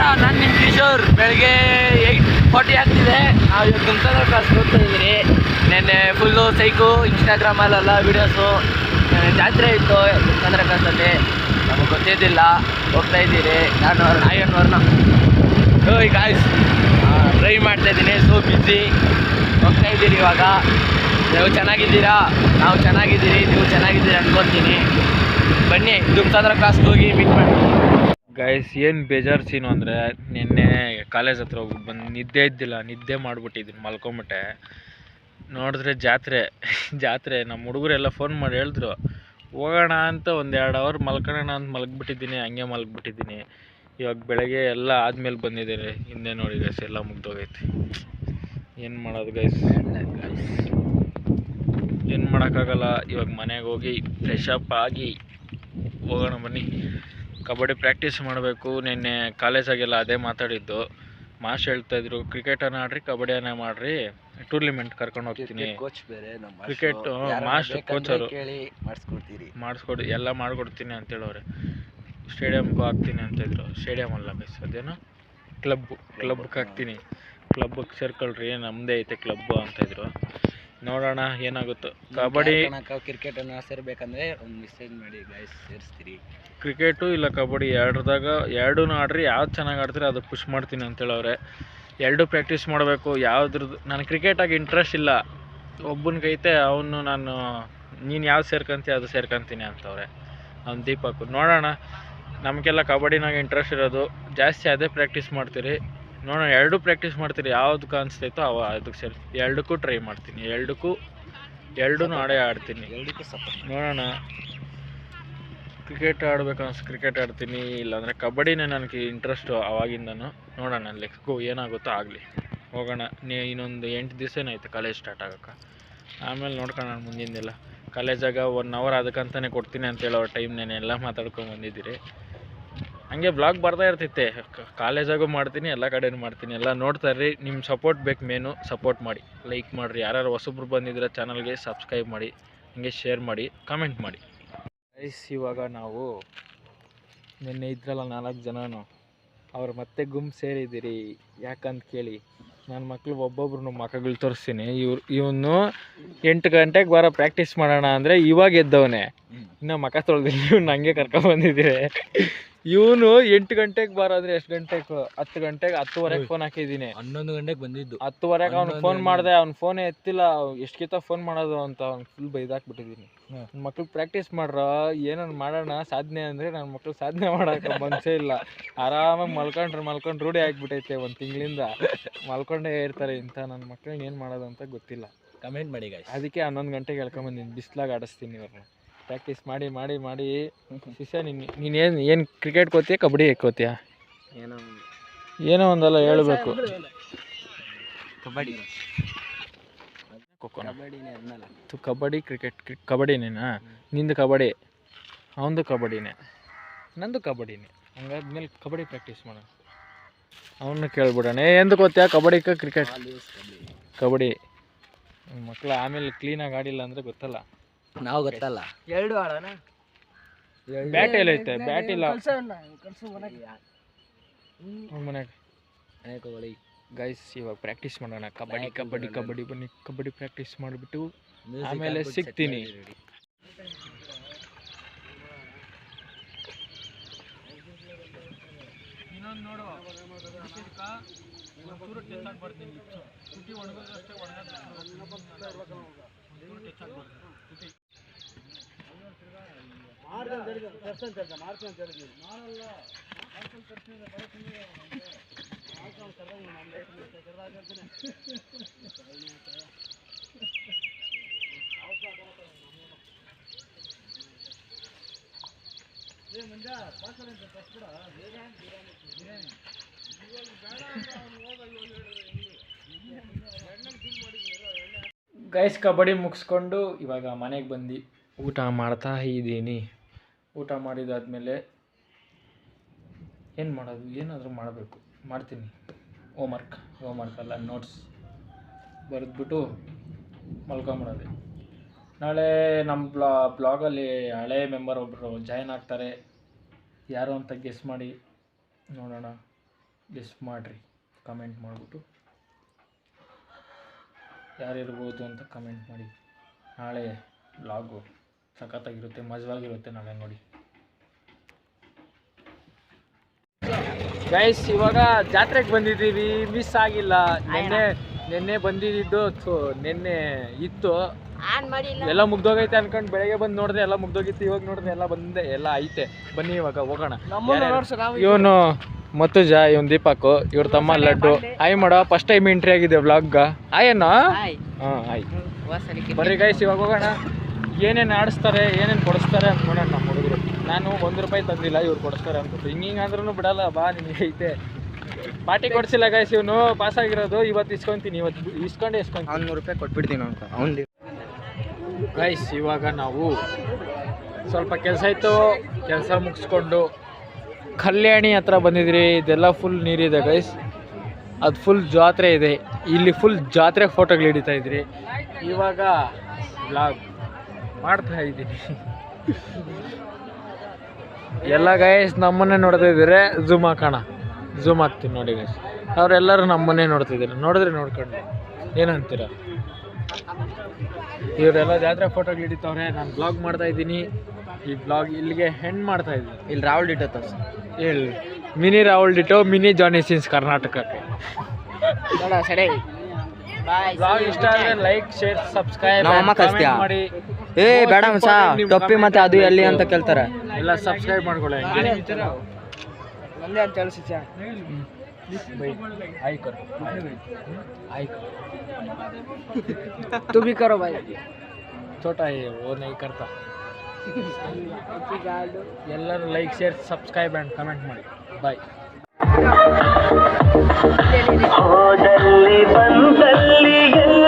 ನಾನು ನಿಮ್ಮ ಕಿಶೋರ್, ಬೆಳಗ್ಗೆ ಏಯ್ಟ್ ಫಾರ್ಟಿ ಆಗ್ತಿದೆ. ನಾವು ಇವತ್ತು ತುಮಕೂರು ಕ್ಲಾಸ್ ಹೋಗ್ತಾ ಇದ್ದೀರಿ ನೆನ್ನೆ ಫುಲ್ಲು ಸೈಕು ಇನ್ಸ್ಟಾಗ್ರಾಮಲ್ಲೆಲ್ಲ ವೀಡಿಯೋಸು ಜಾತ್ರೆ ಇತ್ತು ತುಮಕೂರು ಕ್ಲಾಸಲ್ಲಿ ನಮಗೆ ಗೊತ್ತಿದ್ದಿಲ್ಲ. ಹೋಗ್ತಾ ಇದ್ದೀರಿ. ನಾನು ನಾಯಿ ಓ ಗಾಯ್ಸ್ ಡ್ರೈವ್ ಮಾಡ್ತಾ ಇದ್ದೀನಿ. ಸೊ ಬಿಸಿ ಹೋಗ್ತಾ ಇದ್ದೀರಿ ಇವಾಗ. ನೀವು ಚೆನ್ನಾಗಿದ್ದೀರಾ? ನಾವು ಚೆನ್ನಾಗಿದ್ದೀರಿ. ನೀವು ಚೆನ್ನಾಗಿದ್ದೀರಿ ಅನ್ಕೊತೀನಿ. ಬನ್ನಿ, ತುಮಕೂರು ಕ್ಲಾಸ್ಗೆ ಹೋಗಿ ಮೀಟ್ ಮಾಡಿ ಗೈಸ್ ಏನು ಬೇಜಾರು ಸೀನು ಅಂದರೆ, ನಿನ್ನೆ ಕಾಲೇಜ್ ಹತ್ರ ಹೋಗ್ಬಿಟ್ಟು ಬಂದು ನಿದ್ದೆ ಇದ್ದಿಲ್ಲ, ನಿದ್ದೆ ಮಾಡಿಬಿಟ್ಟಿದ್ದೀನಿ, ಮಲ್ಕೊಂಬಿಟ್ಟೆ. ನೋಡಿದ್ರೆ ಜಾತ್ರೆ ಜಾತ್ರೆ ನಮ್ಮ ಹುಡುಗರೆಲ್ಲ ಫೋನ್ ಮಾಡಿ ಹೇಳಿದ್ರು, ಹೋಗೋಣ ಅಂತ ಒಂದು ಎರಡು ಅವರ್ ಮಲ್ಕೊಳೋಣ ಅಂತ ಮಲಗಿಬಿಟ್ಟಿದ್ದೀನಿ, ಹಂಗೆ ಮಲಗಿಬಿಟ್ಟಿದ್ದೀನಿ. ಇವಾಗ ಬೆಳಗ್ಗೆ ಎಲ್ಲ ಆದಮೇಲೆ ಬಂದಿದ್ದಾರೆ, ಹಿಂದೆ ನೋಡಿ ಗೈಸ್ ಎಲ್ಲ ಮುಗ್ದೋಗೈತೆ. ಏನು ಮಾಡೋದು ಗೈಸ್ ಏನು ಮಾಡೋಕ್ಕಾಗಲ್ಲ, ಇವಾಗ ಮನೆಗೆ ಹೋಗಿ ಫ್ರೆಶ್ ಅಪ್ ಆಗಿ ಹೋಗೋಣ ಬನ್ನಿ. ಕಬಡ್ಡಿ ಪ್ರಾಕ್ಟೀಸ್ ಮಾಡಬೇಕು. ನಿನ್ನೆ ಕಾಲೇಜಾಗೆಲ್ಲ ಅದೇ ಮಾತಾಡಿದ್ದು. ಮಾಸ್ಟ್ ಹೇಳ್ತಾ ಇದ್ರು ಕ್ರಿಕೆಟನ್ನ ಆಡ್ರಿ ಕಬಡ್ಡಿಯನ್ನ ಮಾಡ್ರಿ. ಟೂರ್ನಿಮೆಂಟ್ ಕರ್ಕೊಂಡು ಹೋಗ್ತೀನಿ. ಕೋಚ್ ಬೇರೆ ನಮ್ಮ master coach ಅವರು. ಮಾಡಿಸ್ಕೊಡ್ತೀರಿ. ಮಾಡಿಸ್ಕೊಡಿ ಎಲ್ಲ ಮಾಡ್ಕೊಡ್ತೀನಿ ಅಂತ ಹೇಳೋರೆ ಸ್ಟೇಡಿಯಮ್ಗೂ ಹಾಕ್ತೀನಿ ಅಂತ ಇದ್ರು. ಸ್ಟೇಡಿಯಮ್ ಅಲ್ಲ ಮಿಸ್ ಅದೇನು? ಕ್ಲಬ್ ಕ್ಲಬ್ಗೆ ಹಾಕ್ತೀನಿ. ಕ್ಲಬ್ಗೆ ಸೇರ್ಕೊಳ್ರಿ ನಮ್ಮದೇ ಐತೆ ಕ್ಲಬ್ ಅಂತ ಇದ್ರು. ನೋಡೋಣ ಏನಾಗುತ್ತೋ. ಕಬಡ್ಡಿ ಕ್ರಿಕೆಟ್ ಅನ್ನ ಸೇರ್ಬೇಕಂದ್ರೆ ಒಂದು ಮೆಸೇಜ್ ಮಾಡಿ ಗೈಸ್ ಸೇರಿಸ್ತೀರಿ ಕ್ರಿಕೆಟು ಇಲ್ಲ ಕಬಡ್ಡಿ ಎರಡ್ರದಾಗ ಎರಡೂ ಆಡ್ರಿ ಯಾವ್ದು ಚೆನ್ನಾಗಿ ಆಡ್ತೀರಿ ಅದು ಪುಷ್ ಮಾಡ್ತೀನಿ ಅಂತ ಹೇಳವ್ರೆ ಎರಡೂ ಪ್ರಾಕ್ಟೀಸ್ ಮಾಡಬೇಕು ಯಾವ್ದ್ರದ್ದು ನಾನು ಕ್ರಿಕೆಟಾಗಿ ಇಂಟ್ರೆಸ್ಟ್ ಇಲ್ಲ. ಒಬ್ಬನ ಕೈತೆ ಅವನು ನಾನು ನೀನು ಯಾವ್ದು ಸೇರ್ಕೊಂತೀಯ ಅದು ಸೇರ್ಕೊಂತೀನಿ ಅಂತವ್ರೆ. ಅವ್ನು ದೀಪಕ್ ನೋಡೋಣ. ನಮಗೆಲ್ಲ ಕಬಡ್ಡಿನಾಗ ಇಂಟ್ರೆಸ್ಟ್ ಇರೋದು. ಜಾಸ್ತಿ ಅದೇ ಪ್ರಾಕ್ಟೀಸ್ ಮಾಡ್ತೀರಿ. ನೋಡೋಣ ಎರಡೂ ಪ್ರಾಕ್ಟೀಸ್ ಮಾಡ್ತೀರಿ? ಯಾವ್ದು ಅನಿಸ್ತೈತೋ ಅವ ಅದಕ್ಕೆ ಸರಿ. ಎರಡಕ್ಕೂ ಟ್ರೈ ಮಾಡ್ತೀನಿ. ಎರಡಕ್ಕೂ ಎರಡೂ ಆಡೇ ಆಡ್ತೀನಿ. ನೋಡೋಣ. ಕ್ರಿಕೆಟ್ ಆಡ್ಬೇಕು ಅನ್ಸ್ ಕ್ರಿಕೆಟ್ ಆಡ್ತೀನಿ. ಇಲ್ಲಾಂದರೆ ಕಬಡ್ಡಿನೇ ನನಗೆ ಇಂಟ್ರೆಸ್ಟು ಅವಾಗಿಂದನು. ನೋಡೋಣ ಗೋ ಏನಾಗುತ್ತೋ ಆಗಲಿ. ಹೋಗೋಣ. ನೀ ಇನ್ನೊಂದು ಎಂಟು ದಿವಸ ಏನೈತೆ ಕಾಲೇಜ್ ಸ್ಟಾರ್ಟ್ ಆಗೋಕೆ ಆಮೇಲೆ ನೋಡ್ಕೊಳ್ಳೋಣ ಮುಂದಿಂದೆಲ್ಲ. ಕಾಲೇಜಾಗ ಒನ್ ಅವರ್ ಅದಕ್ಕಂತಲೇ ಕೊಡ್ತೀನಿ ಅಂತ ಹೇಳೋ ಟೈಮ್ ನಾನು ಎಲ್ಲ ಮಾತಾಡ್ಕೊಂಡು ಬಂದಿದ್ದೀರಿ. ಹಂಗೆ ಬ್ಲಾಗ್ ಬರ್ತಾ ಇರ್ತೈತೆ ಕಾಲೇಜಾಗೂ ಮಾಡ್ತೀನಿ ಎಲ್ಲ ಕಡೆನೂ ಮಾಡ್ತೀನಿ. ಎಲ್ಲ ನೋಡ್ತಾ ಇರ್ರಿ. ನಿಮ್ಮ ಸಪೋರ್ಟ್ ಬೇಕು ಮೇನು ಸಪೋರ್ಟ್ ಮಾಡಿ. ಲೈಕ್ ಮಾಡಿರಿ. ಯಾರ್ಯಾರು ಹೊಸಬ್ರು ಬಂದಿದ್ರೆ ಚಾನಲ್ಗೆ ಸಬ್ಸ್ಕ್ರೈಬ್ ಮಾಡಿ. ಹಂಗೆ ಶೇರ್ ಮಾಡಿ ಕಮೆಂಟ್ ಮಾಡಿ. ಐಸ್ ಇವಾಗ ನಾವು ನಿನ್ನೆ ಇದ್ರಲ್ಲ ನಾಲ್ಕು ಜನನು. ಅವ್ರು ಮತ್ತೆ ಗುಂಪು ಸೇರಿದ್ದೀರಿ. ಯಾಕಂತ ಕೇಳಿ. ನನ್ನ ಮಕ್ಳು ಒಬ್ಬೊಬ್ರು ಮಕ್ಕಳು ತೋರಿಸ್ತೀನಿ. ಇವ್ರು ಇವನು ಎಂಟು ಗಂಟೆಗೆ ಬರೋ ಪ್ರಾಕ್ಟೀಸ್ ಮಾಡೋಣ ಅಂದರೆ ಇವಾಗ ಎದ್ದವನೇ. ಇನ್ನೂ ಮಕ ತೊಳೆದಿಲ್ಲ. ಇವ್ನು ಹಂಗೆ ಕರ್ಕೊಂಬಂದಿದ್ದೀರಿ ಇವನು ಎಂಟು ಗಂಟೆಗೆ ಬರೋದ್ರೆ ಎಷ್ಟು ಗಂಟೆಗೆ? ಹತ್ತು ಗಂಟೆಗೆ ಹತ್ತುವರೆಗೆ ಫೋನ್ ಹಾಕಿದ್ದೀನಿ. ಹನ್ನೊಂದು ಗಂಟೆಗೆ ಬಂದಿದ್ದು. ಹತ್ತುವರೆಗೆ ಅವ್ನು ಫೋನ್. ಮಾಡಿದೆ ಅವ್ನು ಫೋನೇ ಎತ್ತಿಲ್ಲ. ಎಷ್ಟಕ್ಕಿಂತ ಫೋನ್ ಮಾಡೋದು ಅಂತ ಅವ್ನು ಫುಲ್ ಬೈದಾಕ್ಬಿಟ್ಟಿದ್ದೀನಿ. ನನ್ನ ಮಕ್ಳು ಪ್ರಾಕ್ಟೀಸ್ ಮಾಡ್ರ ಏನನ್ನ ಮಾಡೋಣ ಸಾಧನೆ ಅಂದರೆ ನನ್ನ ಮಕ್ಳು ಸಾಧನೆ ಮಾಡೋಕೆ ಮನಸ್ಸೇ ಇಲ್ಲ. ಆರಾಮಾಗಿ ಮಲ್ಕೊಂಡ್ರೆ ಮಲ್ಕೊಂಡು ರೂಢಿ ಆಗಿಬಿಟ್ಟೈತೆ ಒಂದು ತಿಂಗಳಿಂದ. ಮಲ್ಕೊಂಡೇ ಇರ್ತಾರೆ ಇಂಥ ನನ್ನ ಮಕ್ಳಿಗೆ ಏನು ಮಾಡೋದು ಅಂತ ಗೊತ್ತಿಲ್ಲ. ಕಮೆಂಟ್ ಮಾಡಿ ಅದಕ್ಕೆ ಹನ್ನೊಂದು ಗಂಟೆಗೆ ಹೇಳ್ಕೊಂಬಂದಿನಿ ಬಿಸ್ಲಾಗ ಆಡಿಸ್ತೀನಿ ಇವ್ರನ್ನ ಪ್ರಾಕ್ಟೀಸ್ ಮಾಡಿ ಮಾಡಿ ಮಾಡಿ. ಶಿಷ್ಯ ನೀನು ಏನು ಏನು ಕ್ರಿಕೆಟ್ ಕೋತೀಯ ಕಬಡ್ಡಿ ಕೋತೀಯ ಏನೋ ಏನೋ ಒಂದಲ್ಲ ಹೇಳಬೇಕು. ಕಬಡ್ಡಿ ಅನ್ನಲ್ಲ ತು ಕಬಡ್ಡಿ ಕ್ರಿಕೆಟ್ ಕ್ರಿ ಕಬಡ್ಡಿನೇನಾ? ನಿಂದು ಕಬಡ್ಡಿ. ಅವನದು ಕಬಡ್ಡಿನೇ. ನಂದು ಕಬಡ್ಡಿನೇ. ಹಂಗಾದ್ಮೇಲೆ ಕಬಡ್ಡಿ ಪ್ರಾಕ್ಟೀಸ್ ಮಾಡೋಣ. ಅವನ್ನ ಕೇಳ್ಬಿಡೋಣ. ಏ ಎಂದು ಗೊತ್ತಾ ಕಬಡ್ಡಿ ಕ್ರಿಕೆಟ್ ಕಬಡ್ಡಿ. ಮಕ್ಕಳು ಆಮೇಲೆ ಕ್ಲೀನಾಗಿ ಆಡಿಲ್ಲ ಅಂದರೆ ಗೊತ್ತಲ್ಲ. ನಾವು ಗೊತ್ತಲ್ಲ. ಎರಡು ಆಡೋಣ? ಬ್ಯಾಟ್ ಎಲ್ಲೈತೆ ಬ್ಯಾಟ್ ಇಲ್ಲ ಮನೆಗೆ ಗೈಸ್ ಇವಾಗ ಪ್ರಾಕ್ಟೀಸ್ ಮಾಡೋಣ. ಕಬಡ್ಡಿ ಕಬಡ್ಡಿ ಕಬಡ್ಡಿ ಬನ್ನಿ. ಕಬಡ್ಡಿ ಪ್ರಾಕ್ಟೀಸ್ ಮಾಡಿಬಿಟ್ಟು ಆಮೇಲೆ ಸಿಗ್ತೀನಿ. ಗೈಸ್ ಕಬಡ್ಡಿ ಮುಗಿಸ್ಕೊಂಡು ಇವಾಗ ಮನೆಗೆ ಬಂದು ಊಟ ಮಾಡ್ತಾ ಇದ್ದೀನಿ. ಊಟ ಮಾಡಿದಾದ್ಮೇಲೆ ಏನು ಮಾಡೋದು? ಏನಾದರೂ ಮಾಡಬೇಕು. ಮಾಡ್ತೀನಿ. ಹೋಮ್ವರ್ಕ್ ಹೋಮ್ವರ್ಕ್ ಅಲ್ಲ ನೋಟ್ಸ್ ಬರೆದ್ಬಿಟ್ಟು ಮಲ್ಕೊಂಬಿಡೋದೆ. ನಾಳೆ ನಮ್ಮ ಬ್ಲಾ, ಬ್ಲಾಗಲ್ಲಿ ಹಳೆ ಮೆಂಬರ್ ಒಬ್ಬರು ಜಾಯ್ನ್ ಆಗ್ತಾರೆ. ಯಾರು ಅಂತ ಗೆಸ್ ಮಾಡಿ ನೋಡೋಣ. ಗೆಸ್ ಮಾಡಿರಿ. ಕಮೆಂಟ್ ಮಾಡಿಬಿಟ್ಟು. ಯಾರಿರ್ಬೋದು ಅಂತ ಕಮೆಂಟ್ ಮಾಡಿ. ನಾಳೆ ಬ್ಲಾಗು. ಸಖತ್ತಾಗಿರುತ್ತೆ ಮಜವಾಗಿರುತ್ತೆ ನಾಳೆ ನೋಡಿ. ಗೈಸ್ ಇವಾಗ ಜಾತ್ರೆಗೆ ಬಂದಿದ್ದೀವಿ ಮಿಸ್ ಆಗಿಲ್ಲ. ನಿನ್ನೆ ನಿನ್ನೆ ಬಂದಿದ್ದು ನಿನ್ನೆ ಇತ್ತು. ಎಲ್ಲ ಮುಗ್ದೋಗೈತೆ ಅನ್ಕೊಂಡು ಬೆಳಗ್ಗೆ ಬಂದು ನೋಡಿದೆ ಎಲ್ಲ ಮುಗ್ದೋಗಿತ್ತು ಇವಾಗ ನೋಡಿದೆ ಎಲ್ಲ ಬಂದೆ ಎಲ್ಲ ಐತೆ. ಬನ್ನಿ ಇವಾಗ ಹೋಗೋಣ. ಇವನು ಜಾ ಇವನ್ ದೀಪಕ್ ಇವ್ರ ತಮ್ಮ ಲಡ್ಡು. ಆಯ್ ಮಾಡ ಫಸ್ಟ್ ಟೈಮ್ ಎಂಟ್ರಿ ಆಗಿದೆ ಬ್ಲಾಗ್ ಆಯ್ ಹಾಯ್ ಹಾಂ ಆಯ್ತು ಬರ್ರಿ ಗೈಸ್ ಇವಾಗ ಹೋಗೋಣ. ಏನೇನು ಆಡಿಸ್ತಾರೆ ಏನೇನು ಕೊಡಿಸ್ತಾರೆ ಅಂತ ನೋಡೋಣ ನಮ್ಮ ಹುಡುಗರು. ನಾನು ಒಂದು ರೂಪಾಯಿ ತಂದಿಲ್ಲ ಇವ್ರು ಕೊಡಿಸ್ತಾರೆ ಅಂತ ಹಿಂಗೆ ಹಿಂಗೆ ಅಂದ್ರೂ ಬಿಡಲ್ಲ ಬಾ ನಿಮಗೆ ಐತೆ. ಪಾರ್ಟಿ ಕೊಡ್ಸಿಲ್ಲ ಗೈಸ್ ಇವನು ಪಾಸ್ ಆಗಿರೋದು ಇವತ್ತು ಇಸ್ಕೊಂತೀನಿ ಇವತ್ತು ಇಸ್ಕೊಂಡೆ ಇಸ್ಕೊಂತೀನಿ. ಅವ್ನು ನೂರು ರೂಪಾಯಿ ಕೊಟ್ಬಿಡ್ತೀನಿ ಅಂತ ಅವ್ನು ಗೈಸ್ ಇವಾಗ ನಾವು ಸ್ವಲ್ಪ ಕೆಲಸ ಇತ್ತು ಕೆಲಸ ಮುಗಿಸ್ಕೊಂಡು ಕಲ್ಯಾಣಿ ಹತ್ರ ಬಂದಿದ್ರಿ ಇದೆಲ್ಲ ಫುಲ್ ನೀರಿದೆ ಗೈಸ್ ಅದು ಫುಲ್ ಜಾತ್ರೆ ಇದೆ. ಇಲ್ಲಿ ಫುಲ್ ಜಾತ್ರೆ ಫೋಟೋಗಳು ಹಿಡಿತಾ ಇದ್ರಿ. ಇವಾಗ ಬ್ಲಾಗ್ ಮಾಡ್ತಾ ಇದ್ದೀನಿ. ಎಲ್ಲ ಗಾಯಸ್ ನಮ್ಮನ್ನೇ ನೋಡ್ತಾ ಇದ್ದೀರಿ. ಝೂಮ್ ಹಾಕೋಣ. ಝೂಮ್ ಹಾಕ್ತೀನಿ ನೋಡಿ ಗಾಯಸ್ ಅವರೆಲ್ಲರೂ ನಮ್ಮನ್ನೇ ನೋಡ್ತಿದ್ದಾರೆ ನೋಡಿದ್ರೆ ನೋಡ್ಕೊಂಡು. ಏನಂತೀರ? ಇವರೆಲ್ಲ ಜಾತ್ರೆ ಫೋಟೋಗಳು ಹಿಡಿತವ್ರೆ. ನಾನು ಬ್ಲಾಗ್ ಮಾಡ್ತಾ ಇದ್ದೀನಿ. ಈ ಬ್ಲಾಗ್ ಇಲ್ಲಿಗೆ ಹೆಣ್ಣು ಮಾಡ್ತಾ ಇದ್ದೀನಿ. ಇಲ್ಲಿ ರಾಹುಲ್ ಡಿಟೋ ಹೇಳಿ. Mini Rahul ditto mini Johnny Sins ಕರ್ನಾಟಕಕ್ಕೆ. ಬ್ಲಾಗ್ ಇಷ್ಟ ಆದರೆ ಲೈಕ್ ಶೇರ್ ಸಬ್ಸ್ಕ್ರೈಬ್ ಕಳಿಸ್ತೀಯಾ? ಏ ಬೇಡ ಮಸ ಟೊಪ್ಪಿ ಮತ್ತೆ ಅದು ಎಲ್ಲಿ ಅಂತ ಕೇಳ್ತಾರೆ ಎಲ್ಲ ಸಬ್ಸ್ಕ್ರೈಬ್ ಮಾಡ್ಕೊಳ್ಳಿ ಹಂಗೆ ಒಂದೇ ಅಂತ ಹೇಳಿ ಸಿಚ ಬೈ ಆಯ್ತು ಆಯ್ತು तू भी करो भाई छोटा है वो नहीं करता ಎಲ್ಲರೂ like share subscribe and comment ಮಾಡಿ ಬಾಯ್ ಹೋದಲ್ಲಿ ಬಂದ